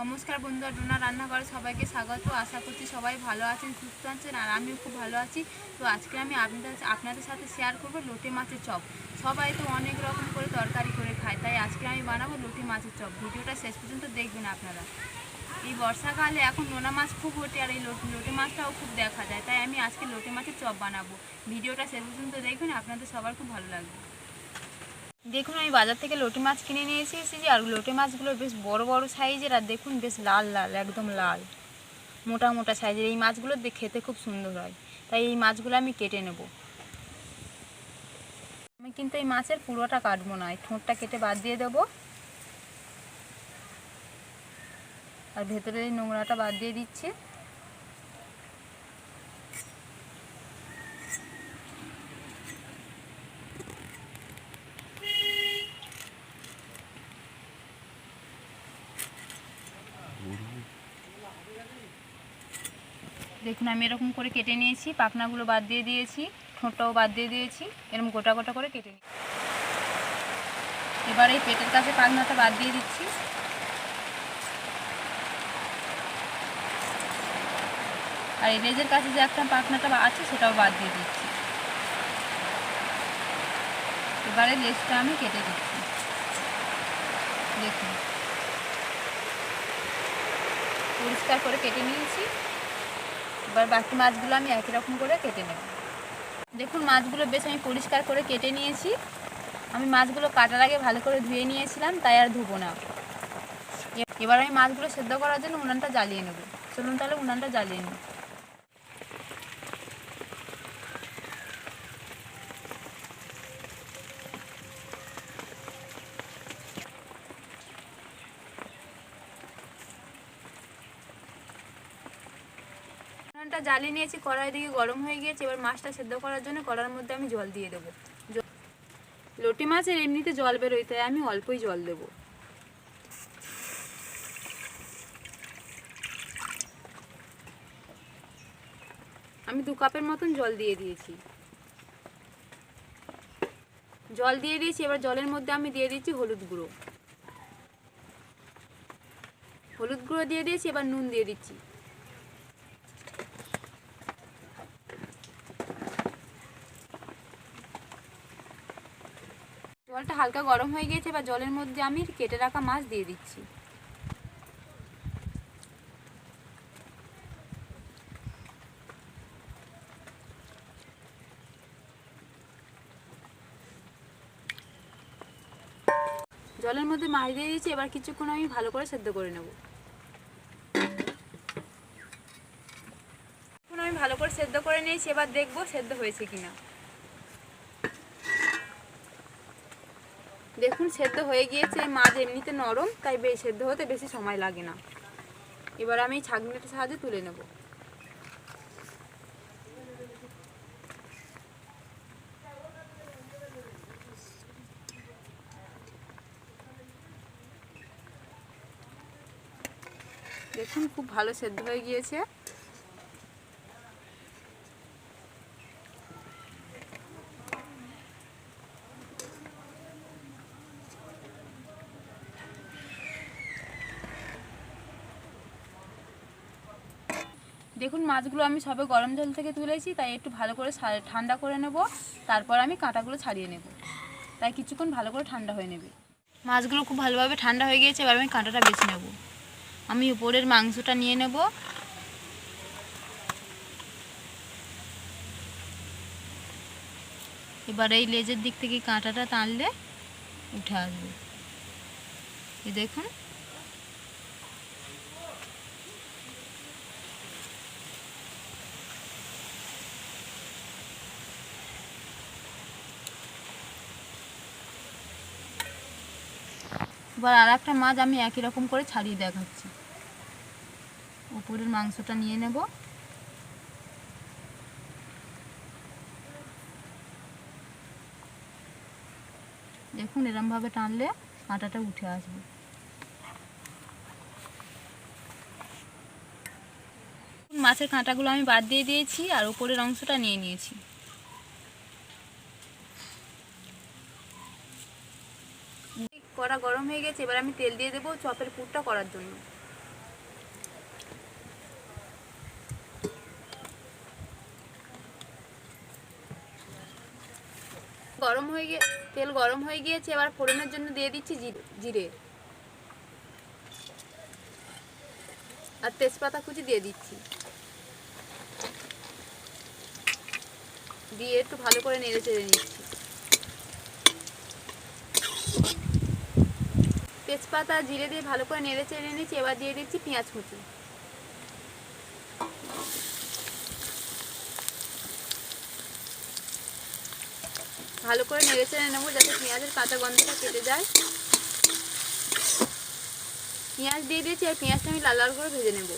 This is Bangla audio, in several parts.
নমস্কার বন্ধুরা, ডোনা রান্নাঘরে সবাইকে স্বাগত। আশা করছি সবাই ভালো আছেন, সুস্থ আছেন, আর আমিও খুব ভালো আছি। তো আজকে আমি আপনাদের আপনাদের সাথে শেয়ার করব লোটে মাছের চপ। সবাই তো অনেক রকম করে তরকারি করে খায়, তাই আজকে আমি বানাবো লোটে মাছের চপ। ভিডিওটা শেষ পর্যন্ত দেখবেন আপনারা। এই বর্ষাকালে এখন নোনা মাছ খুব ওঠে আর এই লোটে মাছটাও খুব দেখা যায়, তাই আমি আজকে লোটে মাছের চপ বানাবো। ভিডিওটা শেষ পর্যন্ত দেখবেন, আপনাদের সবার খুব ভালো লাগবে। দেখুন, আমি বাজার থেকে লোটে মাছ কিনে নিয়ে এসেছি, আর লোটে মাছগুলো বেশ বড় বড় সাইজের, আর দেখুন, বেশ লাল লাল, একদম লাল। মোটা মোটা সাইজের। এই মাছগুলো খেতে খুব সুন্দর হয়। তাই এই মাছগুলো আমি কেটে নেব। আমি কিন্তু এই মাছের পুরোটা কাটবো না, এই ঠোঁটটা কেটে বাদ দিয়ে দেবো। আর ভেতরে এই নোংরাটা বাদ দিয়ে দিচ্ছি। দেখুন, আমি এরকম করে কেটে নিয়েছি, পাখনাগুলো বাদ দিয়ে দিয়েছি, ঠোঁটটাও বাদ দিয়ে দিয়েছি এরকম গোটা গোটা করে কেটে নিই এবার এই পেটের কাছে পাখনাটা বাদ দিয়ে দিচ্ছি। আর এই লেজের কাছে যে একটা পাখনাটা আছে, সেটাও বাদ দিয়ে দিচ্ছি। এবারে লেজটা আমি কেটে দিচ্ছি। দেখুন। পরিষ্কার করে কেটে নিয়েছি। এবার বাকি মাছগুলো আমি একই রকম করে কেটে নেব। দেখুন, মাছগুলো বেশ আমি পরিষ্কার করে কেটে নিয়েছি। আমি মাছগুলো কাটার আগে ভালো করে ধুয়ে নিয়েছিলাম, তাই আর ধুবো না। এবার আমি মাছগুলো সেদ্ধ করার জন্য উনানটা জ্বালিয়ে নেব। চলুন তাহলে উনানটা জ্বালিয়ে নেব উনানটা জ্বালিয়ে নিয়েছি, কড়াই দিকে গরম হয়ে গিয়েছে, এবার মাছটা সেদ্ধ করার জন্য কড়ার মধ্যে আমি জল দিয়ে দেবো। লটি মাছের এমনিতে জল বেরোয়, তাই আমি অল্পই জল দেবো। আমি দু কাপের মতন জল দিয়ে দিয়েছি। জল দিয়ে দিয়েছি, এবার জলের মধ্যে আমি দিয়ে দিচ্ছি হলুদ গুঁড়ো। হলুদ গুঁড়ো দিয়ে দিয়েছি, এবার নুন দিয়ে দিচ্ছি। জলটা হালকা গরম হয়ে গিয়েছে এবার জলের মধ্যে আমি কেটে রাখা মাছ দিয়ে দিচ্ছি। জলের মধ্যে মাছ দিয়ে দিচ্ছি, এবার কিছুক্ষণ আমি ভালো করে সেদ্ধ করে নেব। আমি ভালো করে সেদ্ধ করে নিয়েছি, এবার দেখব সেদ্ধ হয়েছে কিনা। দেখুন, সেদ্ধ হয়ে গিয়েছে। মাছ এমনিতে নরম, তাই সেদ্ধ হতে বেশি সময় লাগে না। এবার আমি ছাঁকনিটার সাহায্যে তুলে নেব। দেখুন, খুব ভালো সেদ্ধ হয়ে গিয়েছে। দেখুন, মাছগুলো আমি সবে গরম জল থেকে তুলেছি, তাই একটু ভালো করে ঠান্ডা করে নেব। তারপর আমি কাঁটাগুলো ছাড়িয়ে নেব। তাই কিছুক্ষণ ভালো করে ঠান্ডা হয়ে নেবে। মাছগুলো খুব ভালোভাবে ঠান্ডা হয়ে গিয়েছে, এবার আমি কাঁটাটা বেছে নেব। আমি উপরের মাংসটা নিয়ে নেব। এবার এই লেজের দিক থেকে কাঁটাটা টানলে উঠে আসবে। দেখুন। এবার আর একটা মাছ আমি একই রকম করে ছাড়িয়ে দেখাচ্ছি। উপরের মাংসটা নিয়ে নেব। দেখুন এরমভাবে টানলে কাঁটাটা উঠে আসবে। মাছের কাঁটাগুলো আমি বাদ দিয়ে দিয়েছি আর উপরের অংশটা নিয়ে নিয়েছি। গরম হয়ে গেছে, এবার আমি তেল দিয়ে দেবো চপের পুরটা করার জন্য। গরম হয়ে গিয়ে তেল গরম হয়ে গিয়েছে, এবার ফোড়নের জন্য দিয়ে দিচ্ছি জিরে। আর তেজপাতা কুচি দিয়ে দিচ্ছি। দিয়ে একটু ভালো করে নেড়ে চেড়ে নিচ্ছি। তেজপাতা জিরে দিয়ে ভালো করে নেড়ে চেড়ে নিয়েছি, এবার দিয়ে দিচ্ছি পেঁয়াজ কুচি। ভালো করে নেড়ে চেড়ে নেব যাতে পেঁয়াজের কাঁচা গন্ধটা কেটে যায়। পেঁয়াজ দিয়ে দিয়েছি, আর পেঁয়াজটা আমি লাল লাল করে ভেজে নেব।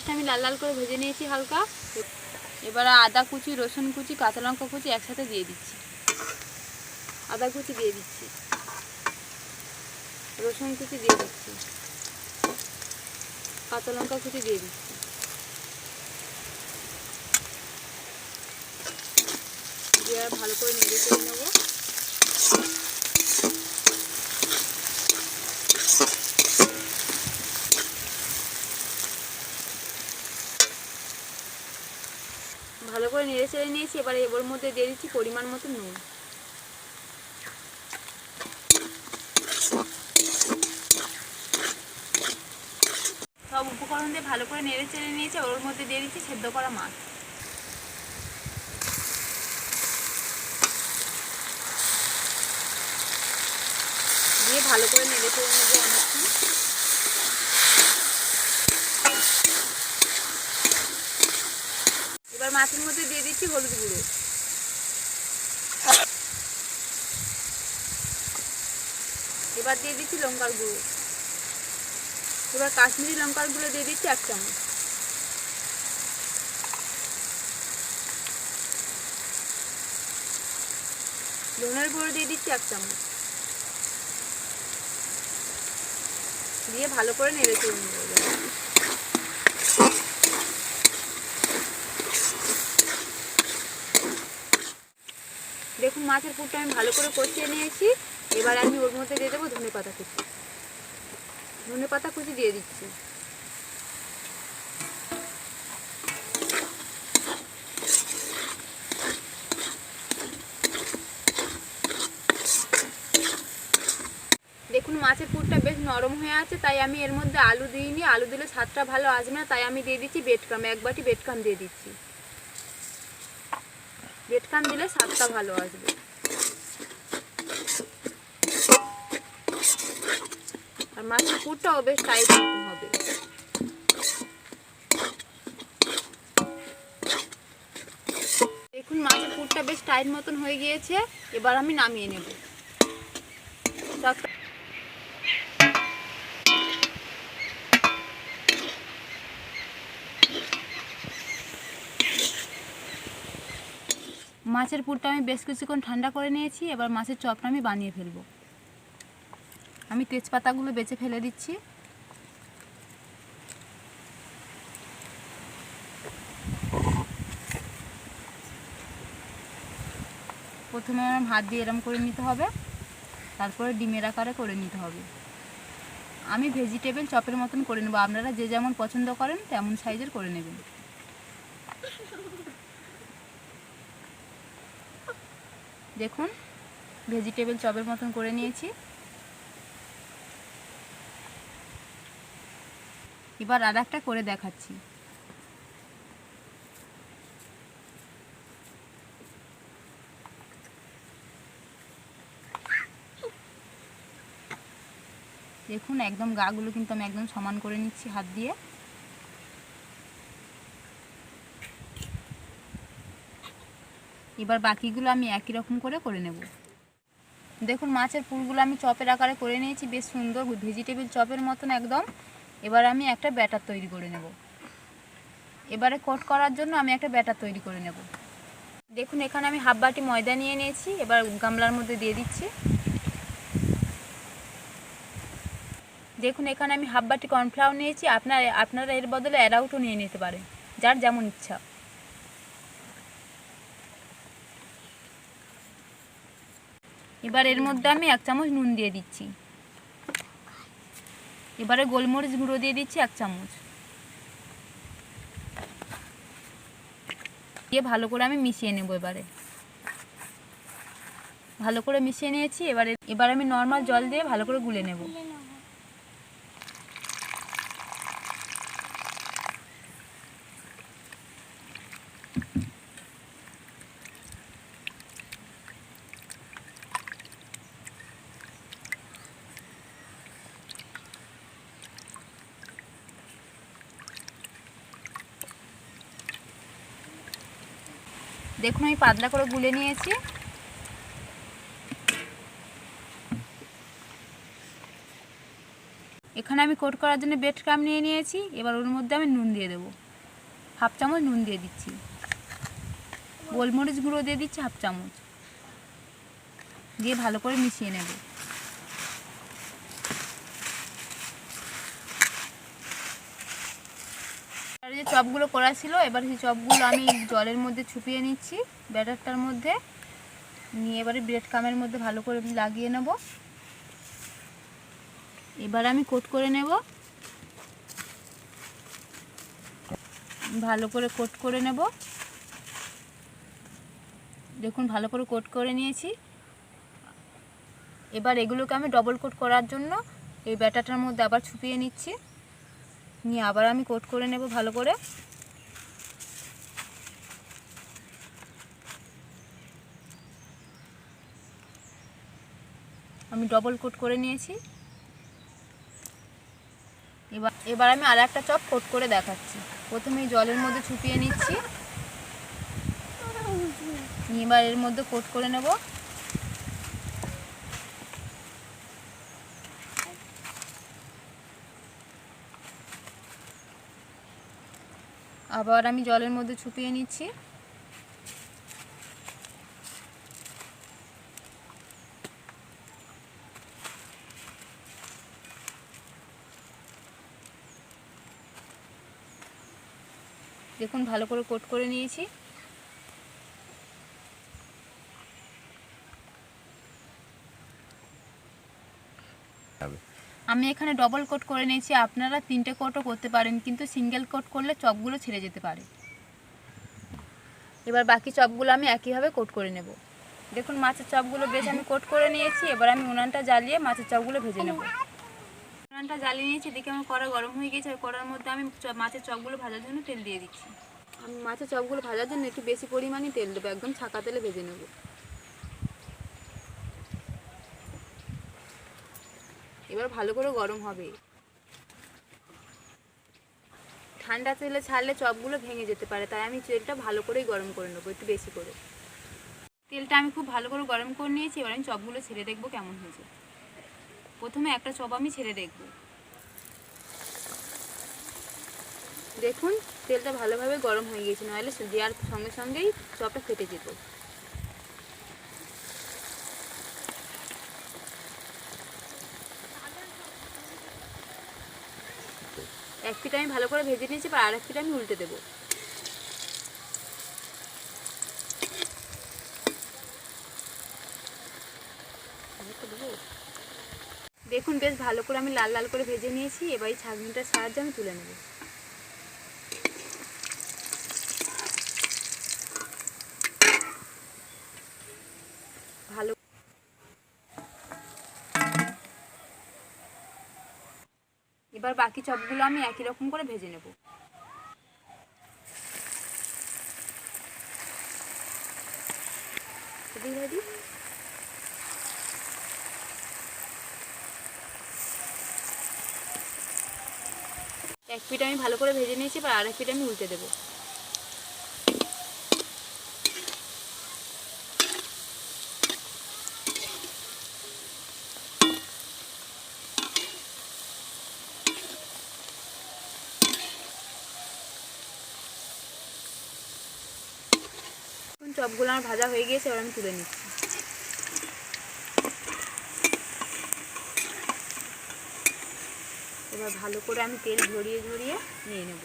পেঁয়াজটা আমি লাল লাল করে ভেজে নিয়েছি হালকা। এবারে আদা কুচি, রসুন কুচি, কাঁচা লঙ্কা কুচি একসাথে দিয়ে দিচ্ছি। আদা কুচি দিয়ে দিচ্ছি। রসুন কুচি দিয়ে দিচ্ছি। কাঁচা লঙ্কা কুচি দিয়ে দিচ্ছি। দিয়ে ভালো করে নেড়ে চেড়ে নেব। ভালো করে নেড়ে চেড়ে নিয়েছি, এবারে এবার মধ্যে দিয়ে দিচ্ছি পরিমাণ মতো নুন। সব উপকরণ দিয়ে ভালো করে নেড়ে চেড়ে নিয়েছি ওর মধ্যে দিয়ে দিচ্ছি সেদ্ধ করা মাছ। দিয়ে ভালো করে নেড়ে চেড়ে নেব অনেকক্ষণ। এবার মাছের মধ্যে দিয়ে দিচ্ছি হলুদ গুঁড়ো। এবার দিয়ে দিচ্ছি লঙ্কার গুঁড়ো। এবার কাশ্মীরি লঙ্কার গুঁড়ো দিয়ে দিচ্ছি এক চামচ। ধনের গুঁড়ো দিয়ে দিচ্ছি এক চামচ। দিয়ে ভালো করে নেড়ে চেড়ে নেব এবার। দেখুন মাছের পুরটা আমি ভালো করে কষিয়ে নিয়েছি। এবার আমি ওর মধ্যে দিয়ে দেবো ধনে পাতা কুচি। ধনে পাতা কুচি দিয়ে দিচ্ছি। দেখুন, মাছের পুরটা বেশ নরম হয়ে আছে, তাই আমি এর মধ্যে আলু দিইনি। আলু দিলে স্বাদটা ভালো আসবে না, তাই আমি দিয়ে দিচ্ছি বেডকাম এক বাটি বেডকাম দিয়ে দিচ্ছি। বেডকাম দিলে স্বাদটা ভালো আসবে। আর মাছের পুরটাও বেশ টাইট হবে। দেখুন, মাছের পুরটা বেশ টাইট মতন হয়ে গিয়েছে, এবার আমি নামিয়ে নেব। মাছের পুরটা আমি বেশ কিছুক্ষণ ঠান্ডা করে নিয়েছি, এবার মাছের চপটা আমি বানিয়ে ফেলব। আমি তেজপাতাগুলো বেছে ফেলে দিচ্ছি। প্রথমে আমার ভাত দিয়ে এরম করে নিতে হবে, তারপরে ডিমের আকারে করে নিতে হবে। আমি ভেজিটেবল চপের মতন করে নেব, আপনারা যে যেমন পছন্দ করেন তেমন সাইজের করে নেবেন। দেখুন ভেজিটেবল চপের মতন করে নিয়েছি। এবার আর একটা করে দেখাচ্ছি। দেখুন, একদম গাগুলো কিন্তু আমি একদম সমান করে নিচ্ছি হাত দিয়ে। এবার বাকিগুলো আমি একই রকম করে করে নেব। দেখুন, মাছের পুরগুলো আমি চপের আকারে করে নিয়েছি, বেশ সুন্দর ভেজিটেবল চপের মতন একদম। এবার আমি একটা ব্যাটার তৈরি করে নেব। এবারে কোট করার জন্য আমি একটা ব্যাটার তৈরি করে নেব। দেখুন, এখানে আমি হাফ বাটি ময়দা নিয়ে নিয়েছি, এবার গামলার মধ্যে দিয়ে দিচ্ছি। দেখুন, এখানে আমি হাফ বাটি কর্নফ্লাওয়ার নিয়েছি, আপনার, আপনারা এর বদলে অ্যারাউটও নিয়ে নিতে পারেন, যার যেমন ইচ্ছা। এবার এর মধ্যে আমি এক চামচ নুন দিয়ে দিচ্ছি। এবারে গোলমরিচ গুঁড়ো দিয়ে দিচ্ছি এক চামচ। দিয়ে ভালো করে আমি মিশিয়ে নেব এবারে। ভালো করে মিশিয়ে নিয়েছি, এবারে এবার আমি নর্মাল জল দিয়ে ভালো করে গুলে নেব। দেখুন, আমি পাতলা করে গুলে নিয়েছি। এখানে আমি কোট করার জন্য বেড ক্রাম নিয়ে নিয়েছি। এবার ওর মধ্যে আমি নুন দিয়ে দেবো। হাফ চামচ নুন দিয়ে দিচ্ছি। গোলমরিচ গুঁড়ো দিয়ে দিচ্ছি হাফ চামচ। দিয়ে ভালো করে মিশিয়ে নেব। চপগুলো করা ছিল, এবার সেই চপগুলো আমি জলের মধ্যে ছুপিয়ে নিচ্ছি, ব্যাটারটার মধ্যে। নিয়ে এবারে ব্রেড কামের মধ্যে ভালো করে লাগিয়ে নেব। এবার আমি কোট করে নেব। ভালো করে কোট করে নেব। দেখুন, ভালো করে কোট করে নিয়েছি। এবার এগুলোকে আমি ডবল কোট করার জন্য এই ব্যাটারটার মধ্যে আবার ছুপিয়ে নিচ্ছি। নিয়ে আবার আমি কোট করে নেব ভালো করে। আমি ডবল কোট করে নিয়েছি। এবার এবার আমি আর একটা চপ কোট করে দেখাচ্ছি। প্রথমে জলের মধ্যে ছুপিয়ে নিচ্ছি। এবার এর মধ্যে কোট করে নেব। আবার আমি জলের মধ্যে ছুপিয়ে নিচ্ছি। দেখুন ভালো করে কোট করে নিয়েছি। আমি এখানে ডবল কোট করে নিয়েছি, আপনারা তিনটে কোটও করতে পারেন, কিন্তু সিঙ্গেল কোট করলে চপগুলো ছেড়ে যেতে পারে। এবার বাকি চপগুলো আমি একইভাবে কোট করে নেব। দেখুন, মাছের চপগুলো বেশ আমি কোট করে নিয়েছি, এবার আমি উনানটা জ্বালিয়ে মাছের চপগুলো ভেজে নেব। উনানটা জ্বালিয়ে নিয়েছি, দেখে আমার কড়া গরম হয়ে গেছে আর কড়ার মধ্যে আমি মাছের চপগুলো ভাজার জন্য তেল দিয়ে দিচ্ছি। আমি মাছের চপগুলো ভাজার জন্য একটু বেশি পরিমাণে তেল দেবো, একদম ছাকা তেলে ভেজে নেব। এবার ভালো করে গরম হবে। ঠান্ডা তেলে ছাড়লে চপগুলো ভেঙে যেতে পারে, তাই আমি তেলটা ভালো করেই গরম করে নেব, একটু বেশি করে। তেলটা আমি খুব ভালো করে গরম করে নিয়েছি, এবার আমি চপগুলো ছেড়ে দেখব কেমন হয়েছে। প্রথমে একটা চপ আমি ছেড়ে দেখব। দেখুন, তেলটা ভালোভাবে গরম হয়ে গেছে, নাহলে দেওয়ার সঙ্গে সঙ্গেই চপটা ফেটে যেত। এক পিঠ আমি ভালো করে ভেজে নিয়েছি আর এক পিঠ আমি উল্টে দেবো? দেখুন, বেশ ভালো করে আমি লাল লাল করে ভেজে নিয়েছি, এবার এই ছাঁকনিটার সাহায্যে আমি তুলে নেব ভালো এবার বাকি চপগুলো আমি একই রকম করে ভেজে নেব। রেডি এক পিঠ আমি ভালো করে ভেজে নিয়েছি এবার আর এক পিঠ আমি উল্টে দেবো। চপগুলো আমার ভাজা হয়ে গিয়েছে এবার আমি তুলে নিচ্ছি। এবার ভালো করে আমি তেল ঝরিয়ে ঝরিয়ে নিয়ে নেব।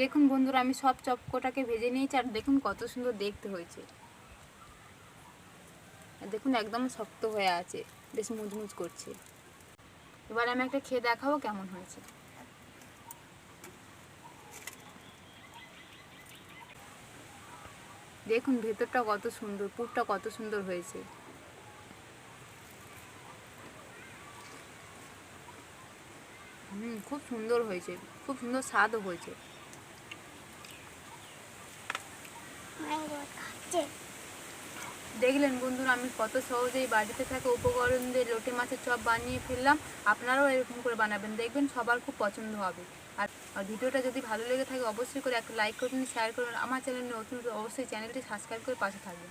দেখুন বন্ধুরা আমি সব চপকোটাকে ভেজে নিয়েছি আর দেখুন কত সুন্দর দেখতে হয়েছে। দেখুন, একদম শক্ত হয়ে আছে, বেশ মুচমুচ করছে। এবার আমি একটা খেয়ে দেখাবো কেমন হয়েছে। দেখুন, ভেতরটা কত সুন্দর, পুরটা কত সুন্দর হয়েছে। হুম, খুব সুন্দর হয়েছে, খুব সুন্দর স্বাদও হয়েছে। দেখলেন বন্ধুরা, আমি কত সহজেই বাড়িতে থাকা উপকরণ দিয়ে লোটে মাছের চপ বানিয়ে ফেললাম। আপনারাও এরকম করে বানাবেন, দেখবেন সবার খুব পছন্দ হবে। আর ভিডিওটা যদি ভালো লেগে থাকে, অবশ্যই করে একটা লাইক করুন শেয়ার করুন আমার চ্যানেল নতুন অবশ্যই চ্যানেলটি সাবস্ক্রাইব করে পাশে থাকবেন।